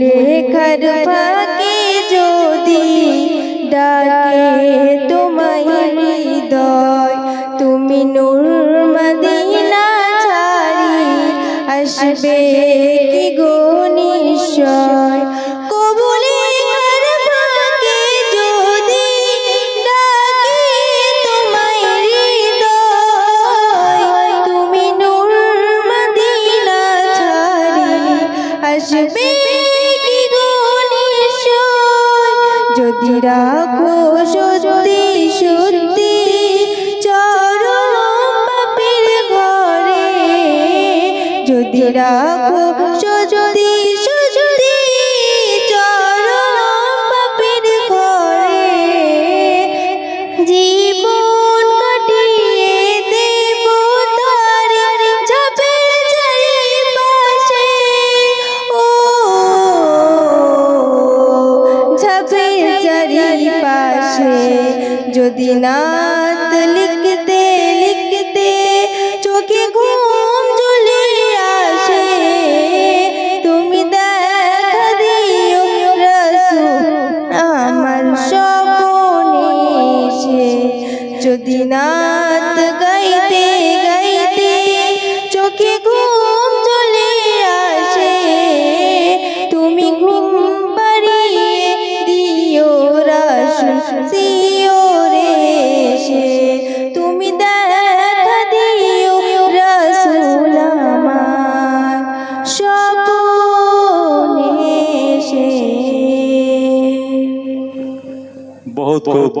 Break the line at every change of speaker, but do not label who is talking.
ভুলেখার ফাঁকে যদি ডাকে তোমায় হৃদয় তুমি নূর মদিনা ছাড়ি আসবে রাখো সত্যি সত্যি চরম পাপের ঘরে। যদি রাখো সত্যি সত্যি চরম পাপের ঘরে। জি जो दिनात लिखते দিও রে তুমি দেখা দিও রসুল আমার সপনে
বহুত বহুত